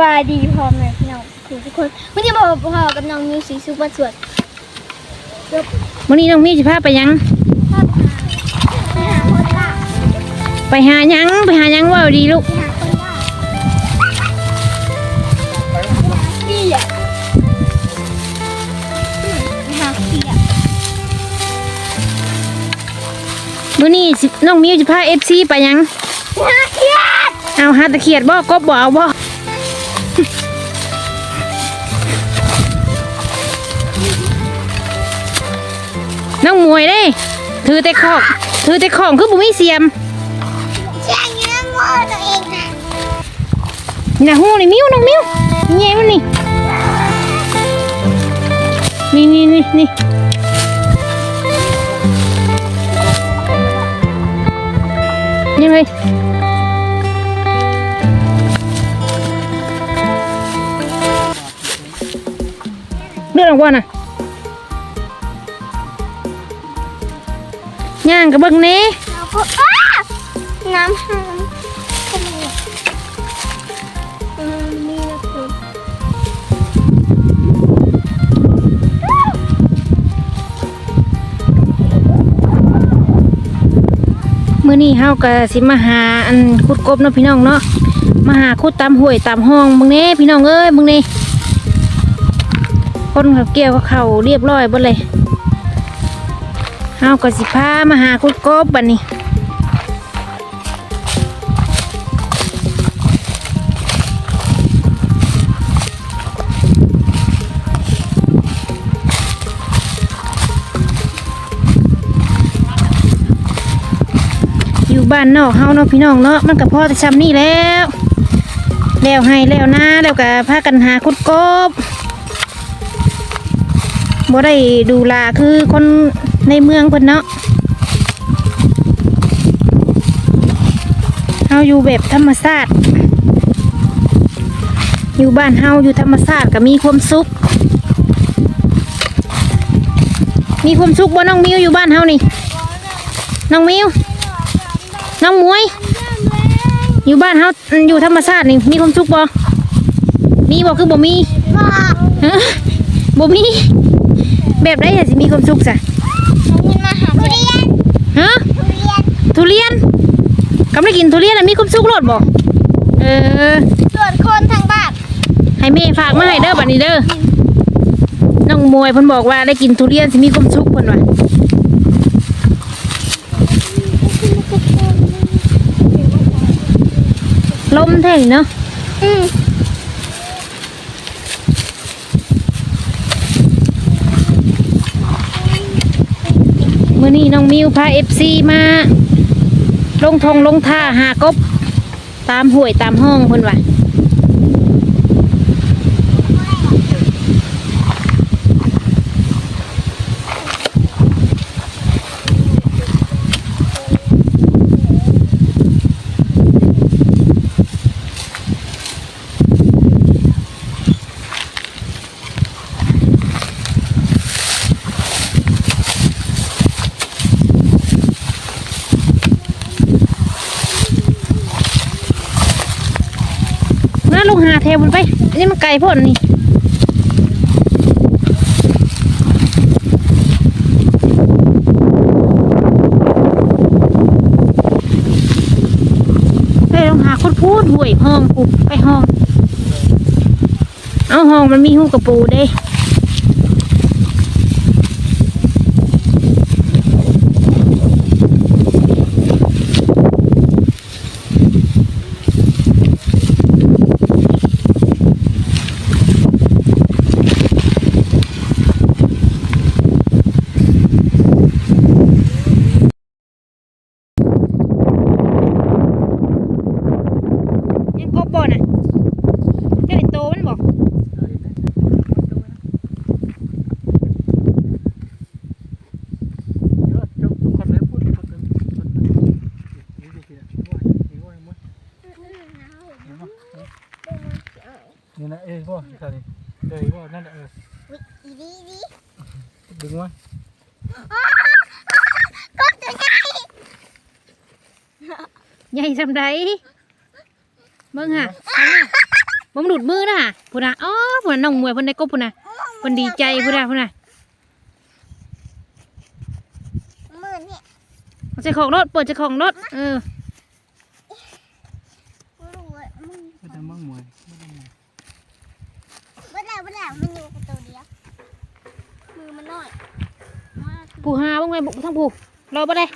สวัสดีพร้อมเลยพี่น้องทุกคนวันนี้บอกพ่อกับน้องมิวสีซุปเปอร์สวดวันนี้น้องมีสิพาไปหยังภาพหาคนละไปหาหยังไปหาหยังเว่าดีลูกหาคนละพี่อะหาพี่อะมื้อนี้สิน้องมิวสิพา FC ไปหยังหาเทียดเอาหาตะเขียดบ่กบบ่เอาบ่ น้องมวยเด้ถือแต่ของถือแต่ของคือบ่มีเสียมแช่งเงี้ยงอตัวเองนะนี่นะฮู้นี่มิวน้องมิวนี่ไงมันนี่นี่นี่นี่นี่ยังไงเลือดออกว่าน่ะ ย่างกับเบิ้งเน่เราก็อ้าน้ำหอมขโมยอืมนี่นะคุณมื้อนี้เฮาก็สิมาหาอันขุดกบเนาะพี่น้องเนาะมาหาขุดตามห้วยตามห้องมึงเน่พี่น้องเอ้ยมึงเน่คนเขาเกี่ยวกับเขาเรียบร้อยเบ่เลย เฮาก็สิพามาหาขุดกบบัดนี้อยู่บ้านนอกเฮาเนาะพี่น้องเนาะมันก็พอจะซ้ำนี่แล้ว แล้วให้แล้วนะแล้วก็พากันหาคุดกบบ่ได้ดูแลคือคน ในเมืองเพิ่นเนาะเฮาอยู่แบบธรรมชาติ อยู่บ้านเฮาอยู่ธรรมชาติก็มีความสุข มีความสุขบ่น้องมิวอยู่บ้านเฮานี่ น้องมิว น้องมวย อยู่บ้านเฮาอยู่ธรรมชาตินี่ มีความสุขบ่มีบ่คือบ่มีบอกฮะบ่มี แบบไรสิมีความสุขซะ ทุเรียนฮะทุเรียนทุเรียนกำลังกินทุเรียนน่ะมีความสุขโลดบ่เออส่วนคนทางบ้านให้แม่ฝากมาให้เด้อบัดนี้เด้อน้องมวยเพิ่นบอกว่าได้กินทุเรียนสิมีความสุขเพิ่นว่าลมแท้นี่เนาะอืม นี้น้องมิวพาเอฟซีมา ลงทงลงท่าหากบ ตามห่วยตามห้องคนว่ะ หาแถวมันไปอันนี้มันไกลพ่นนี่ไปลงหาคนพูดห่วยห้องกูไปห้อง เอาห้องมันมีหูกระปูเด้ ยังกบบ่น่ะเจ้าเห็นโตมันบอก นี่นะเอ้ยพ่อที่นี่เอ้ยพ่อนั่นน่ะเออ อีดีดี ดึงมาก็จะใหญ่ใหญ่สำใดเบิ่งหะเบิ่บ่มันหลุดมือนะพุ่นน่ะอ๋อพุ่นน่ะน้องมวยเพิ่นได้กบพุ่นน่ะเพิ่นดีใจพุ่นน่ะพุ่นน่ะมือเนี่ยเอาใส่ของรถเปิดใส่ของรถเออมือมือไม่ได้มั่งมวยไม่ได้มวยเมื่อไหร่เมื่อไหร่มันอยู่กับตัวเดียวมือมันน้อย ผู้หาบ่ไงบุกทั้งผู้รอบ่ได้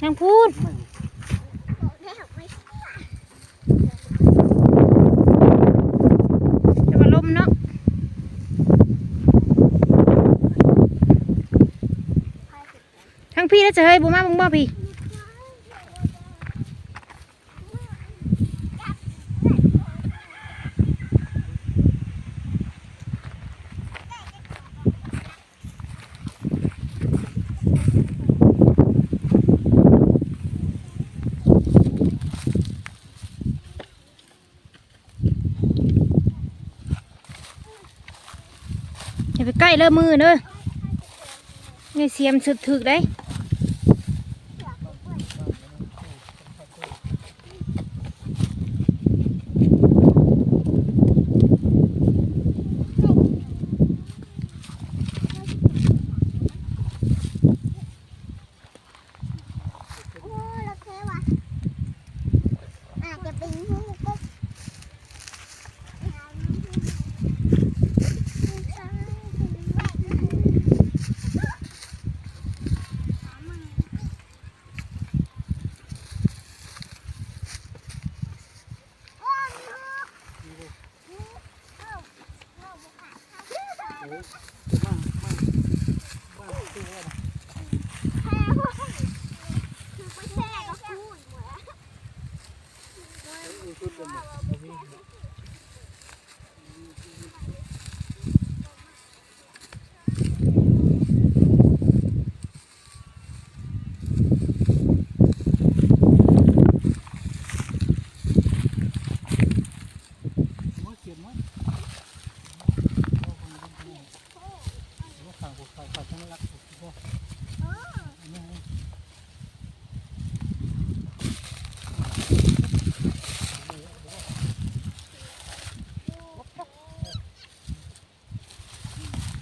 ทางพูดไม่ได้หักไม่จะมาลมเนาะทั้งพี่แล้วจะเฮ้ยบ่มาบ่บ่พี่ อย่าไปใกล้ เริ่มมือเด้อนี่เสียมสุดถึกได้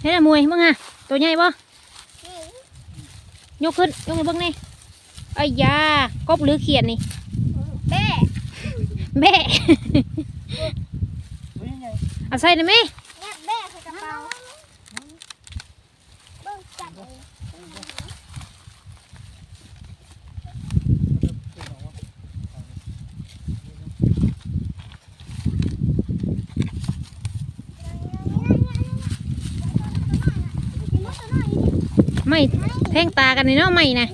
เฮ้ยมวยมึงอะตัวใหญ่บ่ยกขึ้นยกมาเบิ่งนี่ไอ้ยากบหรือเขียนนี่ เบ้ แม่ เฮ้ยไง เอาใส่ได้ไหม เนี่ยเบ้ใส่กระเป๋าเบิ้งจับเลย ไม่แท่งตากันนี่เนาะไม่นะ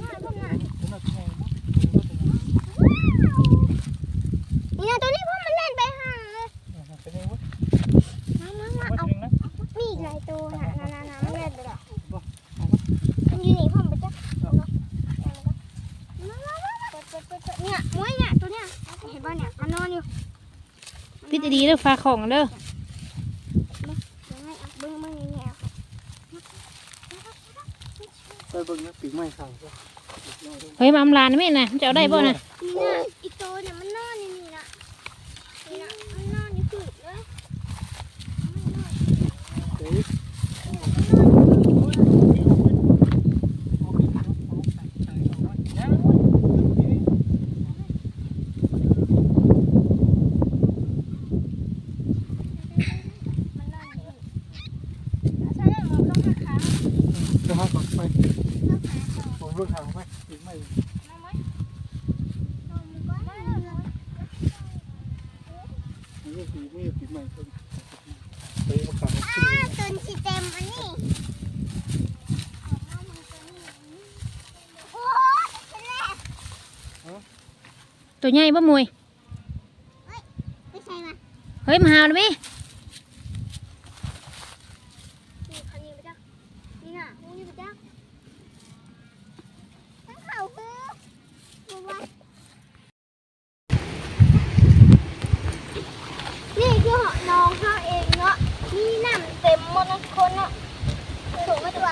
นี่นะตัวนี้พ่อมันเล่นไปห่างเลยมามามาเอามีอีกหลายตัวนะนะนะนะมันเล่นไปแล้วมันอยู่นี่พ่อมันจะเอาเนาะเอาเนาะมามามาเปิดเปิดเปิดเปิดเนี่ยมวยเนี่ยตัวเนี่ยเห็นป่ะเนี่ยมันนอนอยู่พิจดีๆเด้อฟ้าของเด้อ เดี๋ยวให้เอาเบิ้งเบิ้งอย่างเงี้ย ไป เบิ่งนะปีกไม้ข่าวเฮ้ยมาอำลานไหมนะมันจะเอาได้บ่นะ นี่นะอีกตัวเนี่ยมันนอนอยู่นี่นะนี่นะมันนอนอยู่คือเลย เฮ้ย มันนอนอยู่ใช่ไหมมันต้องหาขา จะหาก่อนไป ต้องหาขา ผมเบิ่งข่าวไปปีกไม้ น้ำไหมนอนมันก็ได้เลย นี่ปีกไม้ปีกไม้คนไปมาข่าว อ้าตุนสีเต็มอันนี้โอ้ยเป็นแรก ตัวใหญ่บ่มวยไม่ใช่มาเฮ้ยมาหาได้ไหมนี่คันนี้ไปจ้ะนี่น่ะนี่ไปจ้ะทั้งเขาคือบัวนี่คือเหาะน้องเขาเองเนาะ มีน้ำเต็มหมดนะคนเนาะถูกไหมตัว